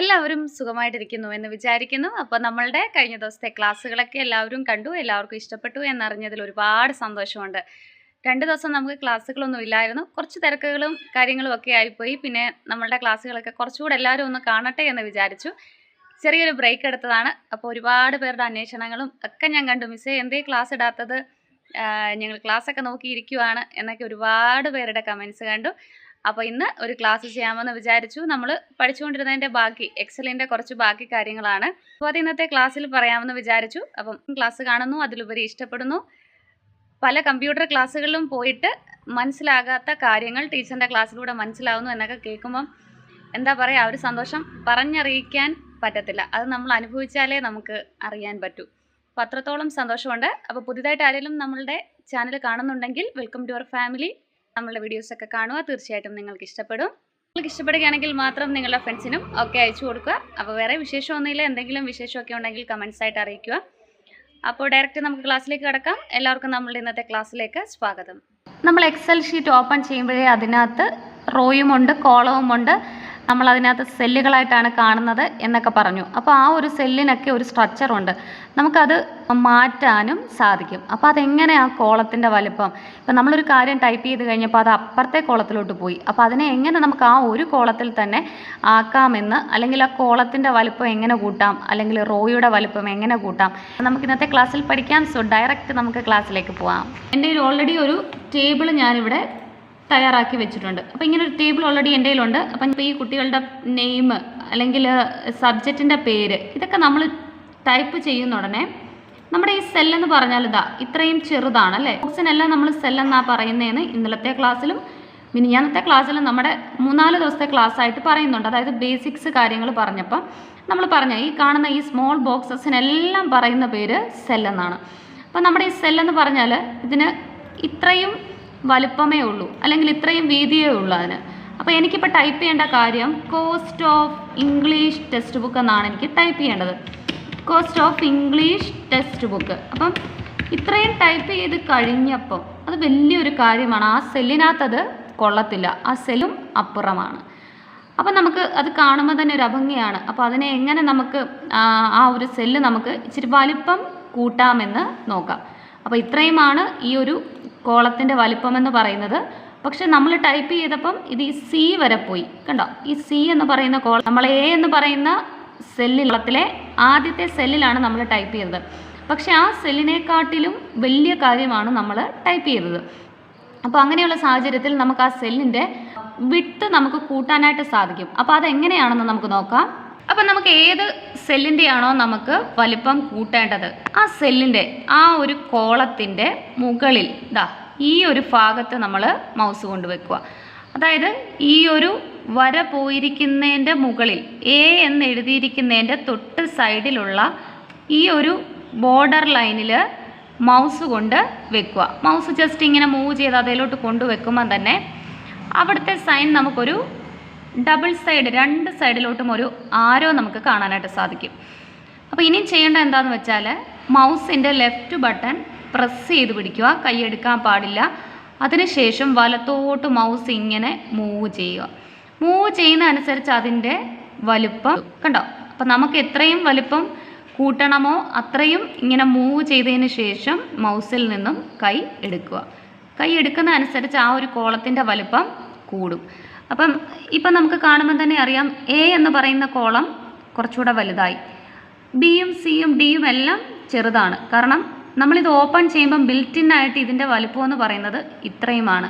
എല്ലാവരും സുഖമായിട്ടിരിക്കുന്നു എന്ന് വിചാരിക്കുന്നു. അപ്പോൾ നമ്മളുടെ കഴിഞ്ഞ ദിവസത്തെ ക്ലാസ്സുകളൊക്കെ എല്ലാവരും കണ്ടു എല്ലാവർക്കും ഇഷ്ടപ്പെട്ടു എന്നറിഞ്ഞതിൽ ഒരുപാട് സന്തോഷമുണ്ട്. രണ്ട് ദിവസം നമുക്ക് ക്ലാസ്സുകളൊന്നും ഇല്ലായിരുന്നു. കുറച്ച് തിരക്കുകളും കാര്യങ്ങളും ഒക്കെ ആയിപ്പോയി. പിന്നെ നമ്മളുടെ ക്ലാസ്സുകളൊക്കെ കുറച്ചുകൂടെ എല്ലാവരും ഒന്ന് കാണട്ടെ എന്ന് വിചാരിച്ചു. ചെറിയൊരു ബ്രേക്ക് എടുത്തതാണ്. അപ്പോൾ ഒരുപാട് പേരുടെ അന്വേഷണങ്ങളും ഒക്കെ ഞാൻ കണ്ടു. മിസ്സേ എന്തേ ക്ലാസ് ഇടാത്തത്? ഞങ്ങൾ ക്ലാസ്സൊക്കെ നോക്കിയിരിക്കുവാണ് എന്നൊക്കെ ഒരുപാട് പേരുടെ കമൻസ് കണ്ടു. അപ്പോൾ ഇന്ന് ഒരു ക്ലാസ് ചെയ്യാമെന്ന് വിചാരിച്ചു. നമ്മൾ പഠിച്ചുകൊണ്ടിരുന്നതിന്റെ ബാക്കി എക്സലിന്റെ കുറച്ച് ബാക്കി കാര്യങ്ങളാണ്. അപ്പോൾ അത് ഇന്നത്തെ ക്ലാസ്സിൽ പറയാമെന്ന് വിചാരിച്ചു. അപ്പം ക്ലാസ് കാണുന്നു അതിലുപരി ഇഷ്ടപ്പെടുന്നു. പല കമ്പ്യൂട്ടർ ക്ലാസ്സുകളിലും പോയിട്ട് മനസ്സിലാകാത്ത കാര്യങ്ങൾ ടീച്ചറിന്റെ ക്ലാസ്സിലൂടെ മനസ്സിലാവുന്നു എന്നൊക്കെ കേൾക്കുമ്പം എന്താ പറയുക ആ ഒരു സന്തോഷം പറഞ്ഞറിയിക്കാൻ പറ്റത്തില്ല. അത് നമ്മൾ അനുഭവിച്ചാലേ നമുക്ക് അറിയാൻ പറ്റൂ. അപ്പോൾ അത്രത്തോളം സന്തോഷമുണ്ട്. അപ്പോൾ പുതിയതായിട്ട് ആരെങ്കിലും നമ്മളുടെ ചാനൽ കാണുന്നുണ്ടെങ്കിൽ വെൽക്കം ടു അവർ ഫാമിലി നമ്മളുടെ വീഡിയോസ് ഒക്കെ കാണുക. തീർച്ചയായിട്ടും നിങ്ങൾക്ക് ഇഷ്ടപ്പെടും. നിങ്ങൾക്ക് ഇഷ്ടപ്പെടുകയാണെങ്കിൽ മാത്രം നിങ്ങളുടെ ഫ്രണ്ട്സിനും ഒക്കെ അയച്ചു കൊടുക്കുക. അപ്പോൾ വേറെ വിശേഷമൊന്നുമില്ല. എന്തെങ്കിലും വിശേഷമൊക്കെ ഉണ്ടെങ്കിൽ കമൻസ് ആയിട്ട് അറിയിക്കുക. അപ്പോൾ ഡയറക്റ്റ് നമുക്ക് ക്ലാസ്സിലേക്ക് കിടക്കാം. എല്ലാവർക്കും നമ്മളുടെ ഇന്നത്തെ ക്ലാസ്സിലേക്ക് സ്വാഗതം. നമ്മൾ എക്സൽ ഷീറ്റ് ഓപ്പൺ ചെയ്യുമ്പോഴേ അതിനകത്ത് കോളവും കോളവുമുണ്ട് നമ്മൾ അതിനകത്ത് സെല്ലുകളായിട്ടാണ് കാണുന്നത് എന്നൊക്കെ പറഞ്ഞു. അപ്പോൾ ആ ഒരു സെല്ലിനൊക്കെ ഒരു സ്ട്രക്ചറുണ്ട് നമുക്കത് മാറ്റാനും സാധിക്കും. അപ്പോൾ അതെങ്ങനെ ആ കോളത്തിന്റെ വലിപ്പം? ഇപ്പം നമ്മളൊരു കാര്യം ടൈപ്പ് ചെയ്ത് കഴിഞ്ഞപ്പോൾ അത് അപ്പുറത്തെ കോളത്തിലോട്ട് പോയി. അപ്പോൾ അതിനെ എങ്ങനെ നമുക്ക് ആ ഒരു കോളത്തിൽ തന്നെ ആക്കാമെന്ന് അല്ലെങ്കിൽ ആ കോളത്തിന്റെ വലിപ്പം എങ്ങനെ കൂട്ടാം? അല്ലെങ്കിൽ റോയുടെ വലിപ്പം എങ്ങനെ കൂട്ടാം? നമുക്ക് ഇന്നത്തെ ക്ലാസ്സിൽ പഠിക്കാം. സോ ഡയറക്റ്റ് നമുക്ക് ക്ലാസ്സിലേക്ക് പോകാം എന്റെ ഓൾറെഡി ഒരു ടേബിൾ ഞാനിവിടെ തയ്യാറാക്കി വെച്ചിട്ടുണ്ട്. അപ്പോൾ ഇങ്ങനെ ഒരു ടേബിൾ ഓൾറെഡി എന്റെ കയ്യിലുണ്ട്. അപ്പം ഈ കുട്ടികളുടെ നെയിം അല്ലെങ്കിൽ സബ്ജക്റ്റിന്റെ പേര് ഇതൊക്കെ നമ്മൾ ടൈപ്പ് ചെയ്യുന്ന ഉടനെ നമ്മുടെ ഈ സെല്ലെന്ന് പറഞ്ഞാൽ ഇതാ ഇത്രയും ചെറുതാണ് അല്ലേ? ബോക്സിനെല്ലാം നമ്മൾ സെല്ലെന്നാണ് പറയുന്നതെന്ന് ഇന്നലത്തെ ക്ലാസ്സിലും മിനിഞ്ഞാന്നത്തെ ക്ലാസ്സിലും നമ്മുടെ മൂന്നാൽ ദിവസത്തെ ക്ലാസ് ആയിട്ട് പറയുന്നുണ്ട്. അതായത് ബേസിക്സ് കാര്യങ്ങൾ പറഞ്ഞപ്പോൾ നമ്മൾ പറഞ്ഞ ഈ കാണുന്ന ഈ സ്മോൾ ബോക്സസിനെല്ലാം പറയുന്ന പേര് സെല്ലെന്നാണ് അപ്പോൾ നമ്മുടെ ഈ സെല്ലെന്ന് പറഞ്ഞാൽ ഇതിന് ഇത്രയും വലുപ്പമേ ഉള്ളൂ. അല്ലെങ്കിൽ ഇത്രയും വീതിയേ ഉള്ളൂ അതിന്. അപ്പോൾ എനിക്കിപ്പോൾ ടൈപ്പ് ചെയ്യേണ്ട കാര്യം cost of English textbook എന്നാണ് എനിക്ക് ടൈപ്പ് ചെയ്യേണ്ടത്. Cost of English textbook അപ്പം ഇത്രയും ടൈപ്പ് ചെയ്ത് കഴിഞ്ഞപ്പം അത് വലിയൊരു കാര്യമാണ്. ആ സെല്ലിനകത്തത് കൊള്ളത്തില്ല. ആ സെല്ലും അപ്പുറമാണ്. അപ്പം നമുക്ക് അത് കാണുമ്പോൾ തന്നെ ഒരു അഭംഗിയാണ്. അപ്പോൾ അതിനെ എങ്ങനെ നമുക്ക് ആ ഒരു സെല്ല് നമുക്ക് ഇച്ചിരി വലിപ്പം കൂട്ടാമെന്ന് നോക്കാം. അപ്പോൾ ഇത്രയുമാണ് ഈ ഒരു കോളത്തിന്റെ വലിപ്പം എന്ന് പറയുന്നത്. പക്ഷെ നമ്മൾ ടൈപ്പ് ചെയ്തപ്പം ഇത് ഈ സി വരെ പോയി. കണ്ടോ? ഈ സി എന്ന് പറയുന്ന കോളം നമ്മൾ എ എന്ന് പറയുന്ന സെല്ലിലത്തിലെ ആദ്യത്തെ സെല്ലിലാണ് നമ്മൾ ടൈപ്പ് ചെയ്തത്. പക്ഷെ ആ സെല്ലിനെക്കാട്ടിലും വലിയ കാര്യമാണ് നമ്മൾ ടൈപ്പ് ചെയ്തത്. അപ്പോൾ അങ്ങനെയുള്ള സാഹചര്യത്തിൽ നമുക്ക് ആ സെല്ലിന്റെ വിട്ട് നമുക്ക് കൂട്ടാനായിട്ട് സാധിക്കും. അപ്പോൾ അതെങ്ങനെയാണെന്ന് നമുക്ക് നോക്കാം. അപ്പം നമുക്ക് ഏത് സെല്ലിന്റെയാണോ നമുക്ക് വലിപ്പം കൂട്ടേണ്ടത്? ആ സെല്ലിന്റെ ആ ഒരു കോളത്തിന്റെ മുകളിൽ ഇതാ ഈ ഒരു ഭാഗത്ത് നമ്മൾ മൗസ് കൊണ്ട് വെക്കുക അതായത് ഈ ഒരു വര പോയിരിക്കുന്നതിന്റെ മുകളിൽ എ എന്ന് എഴുതിയിരിക്കുന്നതിന്റെ തൊട്ട് സൈഡിലുള്ള ഈ ഒരു ബോർഡർ ലൈനിൽ മൗസ് കൊണ്ട് വെക്കുക. മൗസ് ജസ്റ്റ് ഇങ്ങനെ മൂവ് ചെയ്ത് അതിലോട്ട് കൊണ്ടുവെക്കുമ്പോൾ തന്നെ അവിടുത്തെ സൈൻ നമുക്കൊരു ഡബിൾ സൈഡ് രണ്ട് സൈഡിലോട്ടും ഒരു ആരോ നമുക്ക് കാണാനായിട്ട് സാധിക്കും. അപ്പോൾ ഇനിയും ചെയ്യേണ്ട എന്താണെന്ന് വെച്ചാൽ മൗസിന്റെ ലെഫ്റ്റ് ബട്ടൺ പ്രസ് ചെയ്ത് പിടിക്കുക. കൈയെടുക്കാൻ പാടില്ല. അതിനുശേഷം വലത്തോട്ട് മൗസ് ഇങ്ങനെ മൂവ് ചെയ്യുക. മൂവ് ചെയ്യുന്ന അനുസരിച്ച് അതിന്റെ വലുപ്പം കണ്ടോ? അപ്പം നമുക്ക് എത്രയും വലുപ്പം കൂട്ടണമോ അത്രയും ഇങ്ങനെ മൂവ് ചെയ്തതിന് ശേഷം മൗസിൽ നിന്നും കൈ എടുക്കുക. കൈ എടുക്കുന്ന അനുസരിച്ച് ആ ഒരു കോളത്തിന്റെ വലുപ്പം കൂടും. അപ്പം ഇപ്പം നമുക്ക് കാണുമ്പോൾ തന്നെ അറിയാം എ എന്ന് പറയുന്ന കോളം കുറച്ചുകൂടെ വലുതായി. ബിയും സിയും ഡിയും എല്ലാം ചെറുതാണ്. കാരണം നമ്മളിത് ഓപ്പൺ ചെയ്യുമ്പം ബിൽറ്റിൻ ആയിട്ട് ഇതിന്റെ വലുപ്പം എന്ന് പറയുന്നത് ഇത്രയുമാണ്.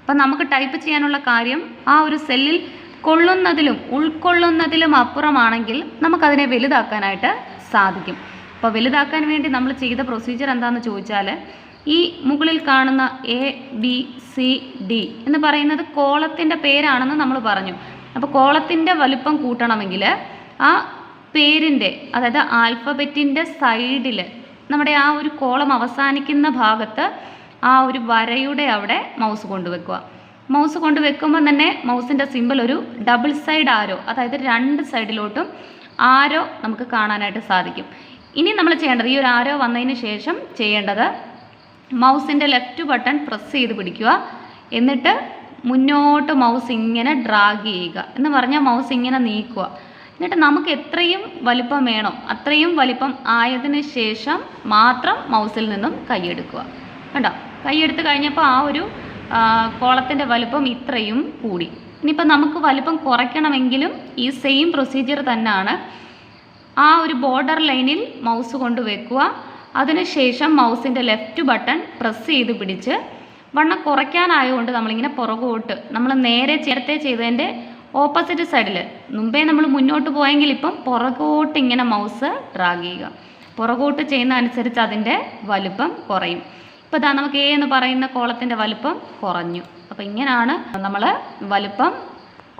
അപ്പം നമുക്ക് ടൈപ്പ് ചെയ്യാനുള്ള കാര്യം ആ ഒരു സെല്ലിൽ കൊള്ളുന്നതിലും ഉൾക്കൊള്ളുന്നതിലും അപ്പുറമാണെങ്കിൽ നമുക്കതിനെ വലുതാക്കാനായിട്ട് സാധിക്കും. അപ്പോൾ വലുതാക്കാൻ വേണ്ടി നമ്മൾ ചെയ്ത പ്രൊസീജിയർ എന്താണെന്ന് ചോദിച്ചാൽ ഈ മുകളിൽ കാണുന്ന എ ബി സി ഡി എന്ന് പറയുന്നത് കോളത്തിന്റെ പേരാണെന്ന് നമ്മൾ പറഞ്ഞു. അപ്പോൾ കോളത്തിന്റെ വലുപ്പം കൂട്ടണമെങ്കിൽ ആ പേരിന്റെ അതായത് ആൽഫബറ്റിന്റെ സൈഡിൽ നമ്മുടെ ആ ഒരു കോളം അവസാനിക്കുന്ന ഭാഗത്ത് ആ ഒരു വരയുടെ അവിടെ മൗസ് കൊണ്ടുവെക്കുക. മൗസ് കൊണ്ടുവെക്കുമ്പോൾ തന്നെ മൗസിന്റെ സിമ്പിൾ ഒരു ഡബിൾ സൈഡ് ആരോ അതായത് രണ്ട് സൈഡിലോട്ടും ആരോ നമുക്ക് കാണാനായിട്ട് സാധിക്കും. ഇനി നമ്മൾ ചെയ്യേണ്ടത് ഈ ഒരു ആരോ വന്നതിന് ശേഷം ചെയ്യേണ്ടത് മൗസിന്റെ ലെഫ്റ്റ് ബട്ടൺ പ്രസ് ചെയ്ത് പിടിക്കുക. എന്നിട്ട് മുന്നോട്ട് മൗസ് ഇങ്ങനെ ഡ്രാഗ് ചെയ്യുക. എന്ന് പറഞ്ഞാൽ മൗസ് ഇങ്ങനെ നീക്കുക. എന്നിട്ട് നമുക്ക് എത്രയും വലിപ്പം വേണോ. അത്രയും വലിപ്പം ആയതിനു ശേഷം മാത്രം മൗസിൽ നിന്നും കൈയെടുക്കുക കണ്ടോ? കൈയെടുത്ത് കഴിഞ്ഞപ്പോൾ ആ ഒരു കോളത്തിന്റെ വലിപ്പം ഇത്രയും കൂടി. ഇനിയിപ്പോൾ നമുക്ക് വലിപ്പം കുറയ്ക്കണമെങ്കിലും ഈ സെയിം പ്രൊസീജിയർ തന്നെയാണ് ആ ഒരു ബോർഡർ ലൈനിൽ മൗസ് കൊണ്ട് വെക്കുക. അതിനുശേഷം മൗസിന്റെ ലെഫ്റ്റ് ബട്ടൺ പ്രസ് ചെയ്ത് പിടിച്ച് വണ്ണം കുറയ്ക്കാനായതുകൊണ്ട് നമ്മളിങ്ങനെ പുറകോട്ട് നമ്മൾ നേരെ ചേർത്തേ ചെയ്തതിന്റെ ഓപ്പോസിറ്റ് സൈഡിൽ മുമ്പേ നമ്മൾ മുന്നോട്ട് പോയെങ്കിൽ ഇപ്പം പുറകോട്ട് ഇങ്ങനെ മൗസ് ഡ്രാഗ് ചെയ്യുക. പുറകോട്ട് ചെയ്യുന്ന അനുസരിച്ച് അതിന്റെ വലുപ്പം കുറയും. ഇപ്പോൾ ഇതാ നമുക്ക് എ എന്ന് പറയുന്ന കോളത്തിന്റെ വലുപ്പം കുറഞ്ഞു. അപ്പോൾ ഇങ്ങനെയാണ് നമ്മൾ വലുപ്പം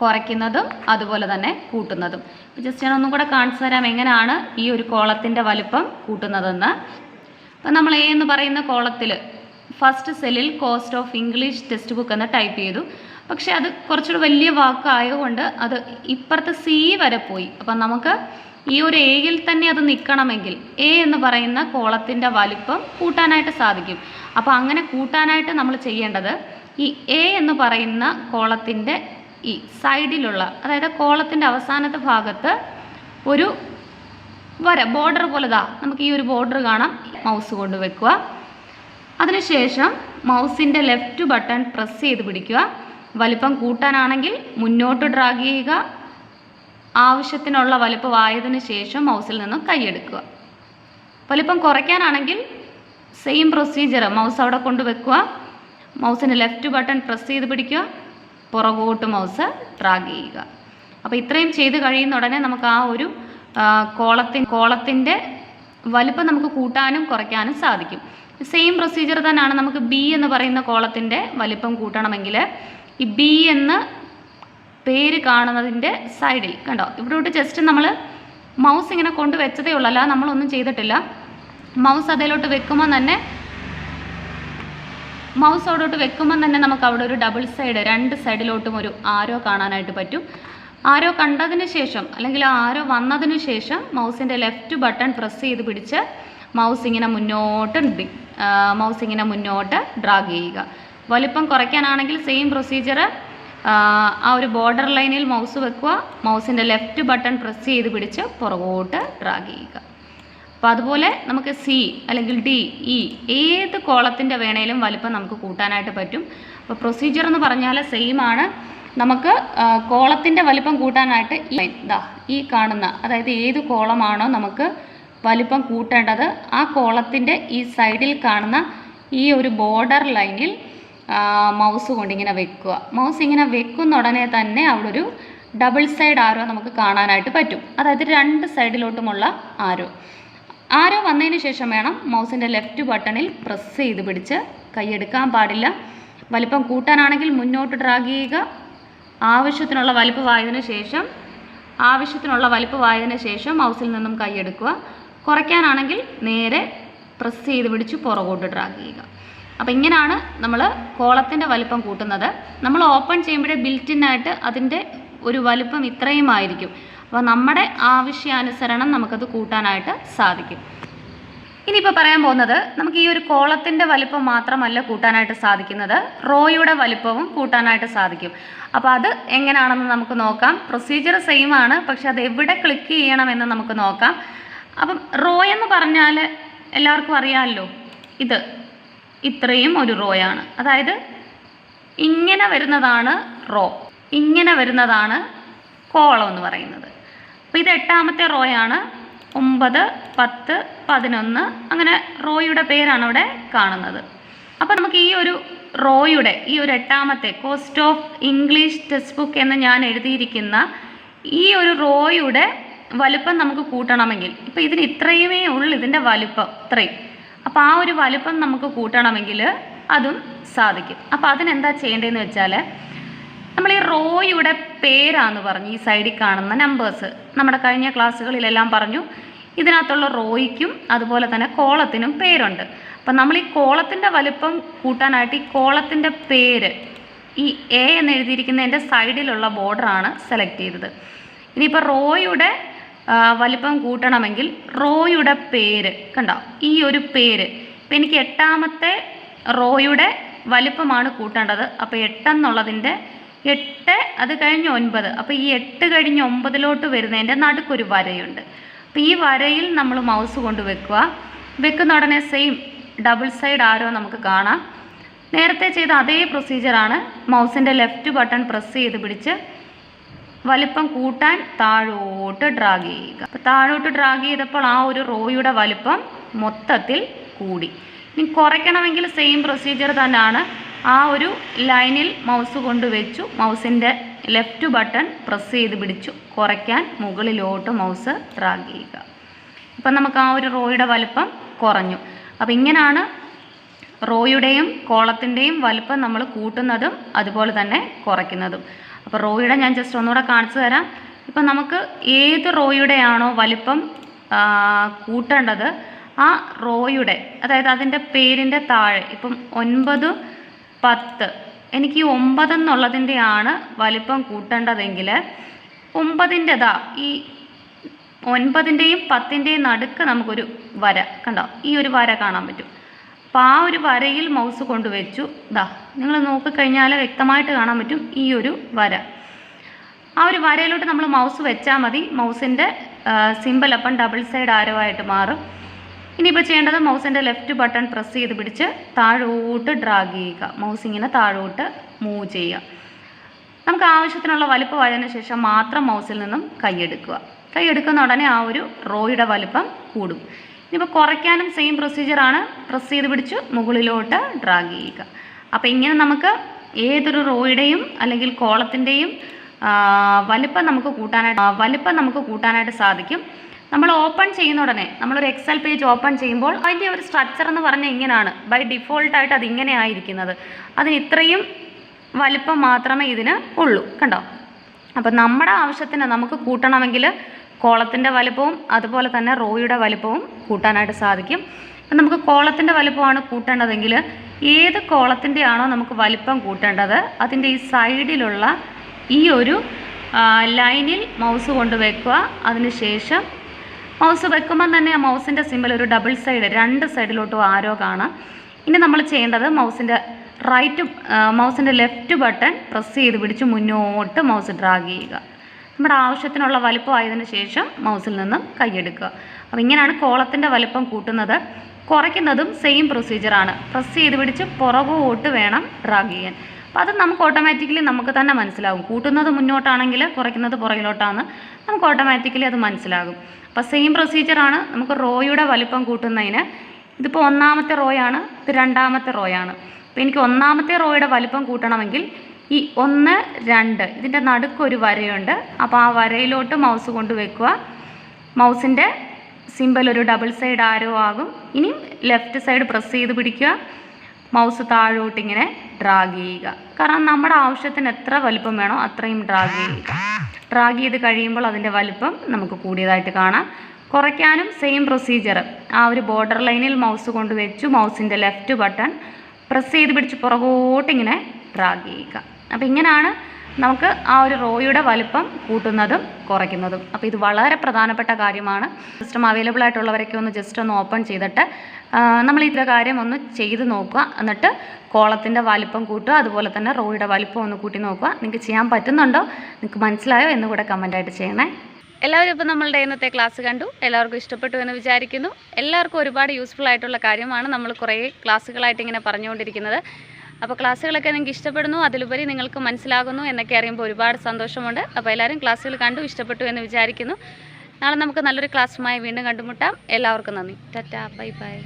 കുറയ്ക്കുന്നതും അതുപോലെ തന്നെ കൂട്ടുന്നതും. ജസ്റ്റ് ഞാൻ ഒന്നും കൂടെ കാണിച്ചു തരാം എങ്ങനെയാണ് ഈ ഒരു കോളത്തിന്റെ വലുപ്പം കൂട്ടുന്നതെന്ന്. അപ്പം നമ്മൾ എ എന്ന് പറയുന്ന കോളത്തിൽ ഫസ്റ്റ് സെല്ലിൽ cost of English textbook എന്ന് ടൈപ്പ് ചെയ്തു. പക്ഷേ അത് കുറച്ചുകൂടി വലിയ വാക്കായതുകൊണ്ട് അത് ഇപ്പുറത്തെ സി വരെ പോയി. അപ്പം നമുക്ക് ഈ ഒരു എയിൽ തന്നെ അത് നിൽക്കണമെങ്കിൽ എ എന്ന് പറയുന്ന കോളത്തിന്റെ വലിപ്പം കൂട്ടാനായിട്ട് സാധിക്കും. അപ്പോൾ അങ്ങനെ കൂട്ടാനായിട്ട് നമ്മൾ ചെയ്യേണ്ടത് ഈ എ എന്ന് പറയുന്ന കോളത്തിന്റെ ഈ സൈഡിലുള്ള അതായത് കോളത്തിന്റെ അവസാനത്തെ ഭാഗത്ത് ഒരു വര ബോർഡർ പോലെ ദാ നമുക്ക് ഈ ഒരു ബോർഡർ കാണാം. മൗസ് കൊണ്ട് വെക്കുക. അതിനുശേഷം മൗസിന്റെ ലെഫ്റ്റ് ബട്ടൺ പ്രസ് ചെയ്ത് പിടിക്കുക. വലിപ്പം കൂട്ടാനാണെങ്കിൽ മുന്നോട്ട് ഡ്രാഗ് ചെയ്യുക. ആവശ്യത്തിനുള്ള വലിപ്പമായതിനു ശേഷം മൗസിൽ നിന്നും കൈയെടുക്കുക വലിപ്പം കുറയ്ക്കാനാണെങ്കിൽ സെയിം പ്രൊസീജിയർ മൗസ് അവിടെ കൊണ്ട് വെക്കുക. മൗസിന്റെ ലെഫ്റ്റ് ബട്ടൺ പ്രസ് ചെയ്ത് പിടിക്കുക. പുറകോട്ട് മൗസ് ഡ്രാഗ് ചെയ്യുക. അപ്പോൾ ഇത്രയും ചെയ്ത് കഴിയുന്ന ഉടനെ നമുക്ക് ആ ഒരു കോളത്തിൻ കോളത്തിന്റെ വലുപ്പം നമുക്ക് കൂട്ടാനും കുറയ്ക്കാനും സാധിക്കും. സെയിം പ്രൊസീജിയർ തന്നെയാണ് നമുക്ക് ബി എന്ന് പറയുന്ന കോളത്തിന്റെ വലിപ്പം കൂട്ടണമെങ്കിൽ ഈ ബി എന്ന് പേര് കാണുന്നതിന്റെ സൈഡിൽ കണ്ടോ? ഇവിടോട്ട് ജസ്റ്റ് നമ്മൾ മൗസ് ഇങ്ങനെ കൊണ്ട് വെച്ചതേ ഉള്ളൂ. അല്ല നമ്മളൊന്നും ചെയ്തിട്ടില്ല. മൗസ് അതിലോട്ട് വെക്കുമ്പോൾ തന്നെ മൗസ് അവിടോട്ട് വെക്കുമ്പോൾ തന്നെ നമുക്ക് അവിടെ ഒരു ഡബിൾ സൈഡ് രണ്ട് സൈഡിലോട്ടും ഒരു ആരോ കാണാനായിട്ട് പറ്റും. ആരോ കണ്ടതിന് ശേഷം അല്ലെങ്കിൽ ആരോ വന്നതിന് ശേഷം മൗസിന്റെ ലെഫ്റ്റ് ബട്ടൺ പ്രസ് ചെയ്ത് പിടിച്ച് മൗസ് ഇങ്ങനെ മുന്നോട്ട് മൗസ് ഇങ്ങനെ മുന്നോട്ട് ഡ്രാഗ് ചെയ്യുക. വലിപ്പം കുറയ്ക്കാനാണെങ്കിൽ സെയിം പ്രൊസീജിയർ ആ ഒരു ബോർഡർ ലൈനിൽ മൗസ് വെക്കുക മൗസിന്റെ ലെഫ്റ്റ് ബട്ടൺ പ്രസ് ചെയ്ത് പിടിച്ച് പുറകോട്ട് ഡ്രാഗ് ചെയ്യുക. അപ്പോൾ അതുപോലെ നമുക്ക് സി അല്ലെങ്കിൽ ഡി ഇ ഏത് കോളത്തിന്റെ വേണേലും വലിപ്പം നമുക്ക് കൂട്ടാനായിട്ട് പറ്റും. അപ്പോൾ പ്രൊസീജിയർ എന്ന് പറഞ്ഞാൽ സെയിം ആണ് നമുക്ക് കോളത്തിന്റെ വലിപ്പം കൂട്ടാനായിട്ട് ഈ ഇതാ ഈ കാണുന്ന അതായത് ഏത് കോളമാണോ നമുക്ക് വലിപ്പം കൂട്ടേണ്ടത് ആ കോളത്തിന്റെ ഈ സൈഡിൽ കാണുന്ന ഈ ഒരു ബോർഡർ ലൈനിൽ മൗസ് കൊണ്ടിങ്ങനെ വെക്കുക. മൗസ് ഇങ്ങനെ വെക്കുന്ന ഉടനെ തന്നെ അവിടെ ഒരു ഡബിൾ സൈഡ് ആരോ നമുക്ക് കാണാനായിട്ട് പറ്റും. അതായത് രണ്ട് സൈഡിലോട്ടുമുള്ള ആരോ. ആരോ വന്നതിന് ശേഷം വേണം മൗസിന്റെ ലെഫ്റ്റ് ബട്ടണിൽ പ്രസ് ചെയ്ത് പിടിച്ച് കൈയെടുക്കാൻ പാടില്ല. വലിപ്പം കൂട്ടാനാണെങ്കിൽ മുന്നോട്ട് ഡ്രാഗ് ചെയ്യുക. ആവശ്യത്തിനുള്ള വലിപ്പമായതിനു ശേഷം ആവശ്യത്തിനുള്ള വലിപ്പമായതിനു ശേഷം മൗസിൽ നിന്നും കൈയെടുക്കുക കുറയ്ക്കാനാണെങ്കിൽ നേരെ പ്രസ് ചെയ്ത് പിടിച്ച് പുറകോട്ട് ഡ്രാഗ് ചെയ്യുക. അപ്പോൾ ഇങ്ങനെയാണ് നമ്മൾ കോളത്തിന്റെ വലിപ്പം കൂട്ടുന്നത്. നമ്മൾ ഓപ്പൺ ചെയ്യുമ്പോഴേ ബിൽറ്റിനായിട്ട് അതിന്റെ ഒരു വലിപ്പം ഇത്രയും ആയിരിക്കും അപ്പോൾ നമ്മുടെ ആവശ്യാനുസരണം നമുക്കത് കൂട്ടാനായിട്ട് സാധിക്കും. ഇനിയിപ്പോൾ പറയാൻ പോകുന്നത് നമുക്ക് ഈ ഒരു കോളത്തിന്റെ വലിപ്പം മാത്രമല്ല കൂട്ടാനായിട്ട് സാധിക്കുന്നത്. റോയുടെ വലിപ്പവും കൂട്ടാനായിട്ട് സാധിക്കും. അപ്പോൾ അത് എങ്ങനെയാണെന്ന് നമുക്ക് നോക്കാം. പ്രൊസീജിയർ സെയിം ആണ് പക്ഷെ അത് എവിടെ ക്ലിക്ക് ചെയ്യണമെന്ന് നമുക്ക് നോക്കാം. അപ്പം റോ എന്ന് പറഞ്ഞാൽ എല്ലാവർക്കും അറിയാമല്ലോ ഇത് ഇത്രയും ഒരു റോയാണ് അതായത് ഇങ്ങനെ വരുന്നതാണ് റോ ഇങ്ങനെ വരുന്നതാണ് കോളം എന്ന് പറയുന്നത്. അപ്പോൾ ഇത് എട്ടാമത്തെ റോയാണ് ഒമ്പത് പത്ത് പതിനൊന്ന് അങ്ങനെ റോയുടെ പേരാണ് അവിടെ കാണുന്നത്. അപ്പോൾ നമുക്ക് ഈ ഒരു റോയുടെ ഈ ഒരു എട്ടാമത്തെ cost of English textbook എന്ന് ഞാൻ എഴുതിയിരിക്കുന്ന ഈ ഒരു റോയുടെ വലുപ്പം നമുക്ക് കൂട്ടണമെങ്കിൽ ഇപ്പോൾ ഇതിന് ഇത്രയുമേ ഉള്ളൂ ഇതിന്റെ വലുപ്പം ഇത്രയും. അപ്പോൾ ആ ഒരു വലുപ്പം നമുക്ക് കൂട്ടണമെങ്കിൽ അതും സാധിക്കും. അപ്പോൾ അതിനെന്താ ചെയ്യേണ്ടതെന്ന് വെച്ചാൽ നമ്മൾ ഈ റോയുടെ പേരാന്ന് പറഞ്ഞു ഈ സൈഡിൽ കാണുന്ന നമ്പേഴ്സ് നമ്മുടെ കഴിഞ്ഞ ക്ലാസ്സുകളിലെല്ലാം പറഞ്ഞു ഇതിനകത്തുള്ള റോയ്ക്കും അതുപോലെ തന്നെ കോളത്തിനും പേരുണ്ട്. അപ്പം നമ്മൾ ഈ കോളത്തിന്റെ വലുപ്പം കൂട്ടാനായിട്ട് ഈ കോളത്തിന്റെ പേര് ഈ എ എന്ന് എഴുതിയിരിക്കുന്നതിന്റെ സൈഡിലുള്ള ബോർഡറാണ് സെലക്ട് ചെയ്തത്. ഇനിയിപ്പോൾ റോയുടെ വലുപ്പം കൂട്ടണമെങ്കിൽ റോയുടെ പേര് കണ്ടോ? ഈ ഒരു പേര്. ഇപ്പം എനിക്ക് എട്ടാമത്തെ റോയുടെ വലിപ്പമാണ് കൂട്ടേണ്ടത്. അപ്പോൾ എട്ടെന്നുള്ളതിന്റെ എട്ട് അത് കഴിഞ്ഞ് ഒൻപത്. അപ്പോൾ ഈ എട്ട് കഴിഞ്ഞ് ഒമ്പതിലോട്ട് വരുന്നതിന്റെ നടുക്കൊരു വരയുണ്ട്. അപ്പോൾ ഈ വരയിൽ നമ്മൾ മൗസ് കൊണ്ട് വെക്കുക. വെക്കുന്ന ഉടനെ സെയിം ഡബിൾ സൈഡ് ആരോ നമുക്ക് കാണാം. നേരത്തെ ചെയ്ത അതേ പ്രൊസീജിയറാണ് മൗസിന്റെ ലെഫ്റ്റ് ബട്ടൺ പ്രസ് ചെയ്ത് പിടിച്ച് വലിപ്പം കൂട്ടാൻ താഴോട്ട് ഡ്രാഗ് ചെയ്യുക. അപ്പോൾ താഴോട്ട് ഡ്രാഗ് ചെയ്തപ്പോൾ ആ ഒരു റോയുടെ വലിപ്പം മൊത്തത്തിൽ കൂടി. ഇനി കുറയ്ക്കണമെങ്കിൽ സെയിം പ്രൊസീജിയർ തന്നെയാണ് ആ ഒരു ലൈനിൽ മൗസ് കൊണ്ട് വെച്ചു. മൗസിന്റെ ലെഫ്റ്റ് ബട്ടൺ പ്രസ് ചെയ്ത് പിടിച്ചു. കുറയ്ക്കാൻ മുകളിലോട്ട് മൗസ് ഡ്രാഗ് ചെയ്യുക. ഇപ്പം നമുക്ക് ആ ഒരു റോയുടെ വലിപ്പം കുറഞ്ഞു. അപ്പം ഇങ്ങനെയാണ് റോയുടെയും കോളത്തിന്റെയും വലിപ്പം നമ്മൾ കൂട്ടുന്നതും അതുപോലെ തന്നെ കുറയ്ക്കുന്നതും. അപ്പോൾ റോയുടെ ഞാൻ ജസ്റ്റ് ഒന്നുകൂടെ കാണിച്ചു തരാം. ഇപ്പം നമുക്ക് ഏത് റോയുടെയാണോ വലിപ്പം കൂട്ടേണ്ടത് ആ റോയുടെ അതായത് അതിന്റെ പേരിന്റെ താഴെ ഇപ്പം ഒൻപത് പത്ത്. എനിക്ക് ഈ ഒമ്പതെന്നുള്ളതിന്റെയാണ് വലിപ്പം കൂട്ടേണ്ടതെങ്കിൽ ഒമ്പതിന്റെതാ ഈ ഒൻപതിന്റെയും പത്തിന്റെയും നടുക്ക് നമുക്കൊരു വര കണ്ടോ? ഈ ഒരു വര കാണാൻ പറ്റും. അപ്പോൾ ആ ഒരു വരയിൽ മൗസ് കൊണ്ടുവച്ചു. ഇതാ നിങ്ങൾ നോക്കിക്കഴിഞ്ഞാൽ വ്യക്തമായിട്ട് കാണാൻ പറ്റും ഈ ഒരു വര. ആ ഒരു വരയിലോട്ട് നമ്മൾ മൗസ് വെച്ചാൽ മതി. മൗസിന്റെ സിമ്പിൾ അപ്പം ഡബിൾ സൈഡ് ആരോ ആയിട്ട് മാറും. ഇനിയിപ്പോൾ ചെയ്യേണ്ടത് മൗസിന്റെ ലെഫ്റ്റ് ബട്ടൺ പ്രസ് ചെയ്ത് പിടിച്ച് താഴോട്ട് ഡ്രാഗ് ചെയ്യുക. മൗസ് ഇങ്ങനെ താഴോട്ട് മൂവ് ചെയ്യുക. നമുക്ക് ആവശ്യത്തിനുള്ള വലിപ്പമായതിനു ശേഷം മാത്രം മൗസിൽ നിന്നും കൈയെടുക്കുക കൈയെടുക്കുന്ന ഉടനെ ആ ഒരു റോയുടെ വലിപ്പം കൂടും. ഇനിയിപ്പോൾ കുറയ്ക്കാനും സെയിം പ്രൊസീജിയറാണ് പ്രസ് ചെയ്ത് പിടിച്ച് മുകളിലോട്ട് ഡ്രാഗ് ചെയ്യുക. അപ്പോൾ ഇങ്ങനെ നമുക്ക് ഏതൊരു റോയുടെയും അല്ലെങ്കിൽ കോളത്തിന്റെയും വലിപ്പം നമുക്ക് കൂട്ടാനായിട്ട് വലിപ്പം നമുക്ക് കൂട്ടാനായിട്ട് സാധിക്കും. നമ്മൾ ഓപ്പൺ ചെയ്യുന്ന ഉടനെ നമ്മളൊരു എക്സൽ പേജ് ഓപ്പൺ ചെയ്യുമ്പോൾ അതിന്റെ ഒരു സ്ട്രക്ചർ എന്ന് പറഞ്ഞാൽ ഇങ്ങനെയാണ്. ബൈ ഡിഫോൾട്ടായിട്ട് അതിങ്ങനെ ആയിരിക്കുന്നത്. അതിന് ഇത്രയും വലിപ്പം മാത്രമേ ഇതിന് ഉള്ളൂ. കണ്ടോ? അപ്പം നമ്മുടെ ആവശ്യത്തിന് നമുക്ക് കൂട്ടണമെങ്കിൽ കോളത്തിന്റെ വലിപ്പവും അതുപോലെ തന്നെ റോയുടെ വലിപ്പവും കൂട്ടാനായിട്ട് സാധിക്കും. അപ്പം നമുക്ക് കോളത്തിന്റെ വലിപ്പമാണ് കൂട്ടേണ്ടതെങ്കിൽ ഏത് കോളത്തിന്റെ ആണോ നമുക്ക് വലിപ്പം കൂട്ടേണ്ടത് അതിന്റെ ഈ സൈഡിലുള്ള ഈ ഒരു ലൈനിൽ മൗസ് കൊണ്ട് വെക്കുക. അതിനുശേഷം മൗസ് വെക്കുമ്പോൾ തന്നെ ആ മൗസിന്റെ സിമ്പിൾ ഒരു ഡബിൾ സൈഡ് രണ്ട് സൈഡിലോട്ടും ആരോ കാണാം. ഇനി നമ്മൾ ചെയ്യേണ്ടത് മൗസിന്റെ റൈറ്റ് മൗസിന്റെ ലെഫ്റ്റ് ബട്ടൺ പ്രസ് ചെയ്ത് പിടിച്ച് മുന്നോട്ട് മൗസ് ഡ്രാഗ് ചെയ്യുക. നമ്മുടെ ആവശ്യത്തിനുള്ള ആയതിന് ശേഷം മൗസിൽ നിന്ന് കൈയെടുക്കുക അപ്പോൾ ഇങ്ങനെയാണ് കോളത്തിന്റെ വലിപ്പം കൂട്ടുന്നത്. കുറയ്ക്കുന്നതും സെയിം പ്രൊസീജിയറാണ് പ്രസ് ചെയ്ത് പിടിച്ച് പുറകോട്ട് വേണം ഡ്രാഗ് ചെയ്യാൻ. അപ്പോൾ അത് നമുക്ക് ഓട്ടോമാറ്റിക്കലി നമുക്ക് തന്നെ മനസ്സിലാകും. കൂട്ടുന്നത് മുന്നോട്ടാണെങ്കിൽ കുറയ്ക്കുന്നത് പുറകിലോട്ടാണ്. നമുക്ക് ഓട്ടോമാറ്റിക്കലി അത് മനസ്സിലാകും. അപ്പോൾ സെയിം പ്രൊസീജിയറാണ് നമുക്ക് റോയുടെ വലിപ്പം കൂട്ടുന്നതിന്. ഇതിപ്പോൾ ഒന്നാമത്തെ റോയാണ് ഇത് രണ്ടാമത്തെ റോയാണ് അപ്പോൾ എനിക്ക് ഒന്നാമത്തെ റോയുടെ വലിപ്പം കൂട്ടണമെങ്കിൽ ഈ ഒന്ന് രണ്ട് ഇതിന്റെ നടുക്കൊരു വരയുണ്ട്. അപ്പോൾ ആ വരയിലോട്ട് മൗസ് കൊണ്ട് വെക്കുക. മൗസിന്റെ സിമ്പിൾ ഒരു ഡബിൾ സൈഡ് ആരോ ആകും. ഇനി ലെഫ്റ്റ് സൈഡ് പ്രസ് ചെയ്ത് പിടിക്കുക. മൗസ് താഴോട്ട് ഇങ്ങനെ ഡ്രാഗ് ചെയ്യുക. കാരണം നമ്മുടെ ആവശ്യത്തിന് എത്ര വലിപ്പം വേണോ അത്രയും ഡ്രാഗ് ചെയ്യുക. ഡ്രാഗ് ചെയ്ത് കഴിയുമ്പോൾ അതിന്റെ വലിപ്പം നമുക്ക് കൂടിയതായിട്ട് കാണാം. കുറയ്ക്കാനും സെയിം പ്രൊസീജിയർ ആ ഒരു ബോർഡർ ലൈനിൽ മൗസ് കൊണ്ട് വെച്ചു മൗസിന്റെ ലെഫ്റ്റ് ബട്ടൺ പ്രസ് ചെയ്ത് പിടിച്ച് പുറകോട്ടിങ്ങനെ ഡ്രാഗ് ചെയ്യുക. അപ്പോൾ ഇങ്ങനെയാണ് നമുക്ക് ആ ഒരു റോയുടെ വലിപ്പം കൂട്ടുന്നതും കുറയ്ക്കുന്നതും. അപ്പോൾ ഇത് വളരെ പ്രധാനപ്പെട്ട കാര്യമാണ്. സിസ്റ്റം അവൈലബിൾ ആയിട്ടുള്ളവരൊക്കെ ഒന്ന് ജസ്റ്റ് ഒന്ന് ഓപ്പൺ ചെയ്തിട്ട് നമ്മൾ ഇത് കാര്യം ഒന്ന് ചെയ്ത് നോക്കുക. എന്നിട്ട് കോളത്തിന്റെ വലിപ്പം കൂട്ടുക അതുപോലെ തന്നെ റോയുടെ വലിപ്പം ഒന്ന് കൂട്ടി നോക്കുക. നിങ്ങൾക്ക് ചെയ്യാൻ പറ്റുന്നുണ്ടോ? നിങ്ങൾക്ക് മനസ്സിലായോ എന്ന് കൂടെ കമന്റായിട്ട് ചെയ്യണേ. എല്ലാവരും ഇപ്പോൾ നമ്മളുടെ ഇന്നത്തെ ക്ലാസ് കണ്ടു. എല്ലാവർക്കും ഇഷ്ടപ്പെട്ടു എന്ന് വിചാരിക്കുന്നു. എല്ലാവർക്കും ഒരുപാട് യൂസ്ഫുൾ ആയിട്ടുള്ള കാര്യമാണ് നമ്മൾ കുറേ ക്ലാസ്സുകളായിട്ട് ഇങ്ങനെ പറഞ്ഞുകൊണ്ടിരിക്കുന്നത്. അപ്പോൾ ക്ലാസ്സുകളൊക്കെ നിങ്ങൾക്ക് ഇഷ്ടപ്പെടുന്നു അതിലുപരി നിങ്ങൾക്ക് മനസ്സിലാകുന്നു എന്നൊക്കെ അറിയുമ്പോൾ ഒരുപാട് സന്തോഷമുണ്ട്. അപ്പോൾ എല്ലാവരും ക്ലാസ്സുകൾ കണ്ടു ഇഷ്ടപ്പെട്ടു എന്ന് വിചാരിക്കുന്നു. നാളെ നമുക്ക് നല്ലൊരു ക്ലാസ്സുമായി വീണ്ടും കണ്ടുമുട്ടാം. എല്ലാവർക്കും നന്ദി. Tata bye bye.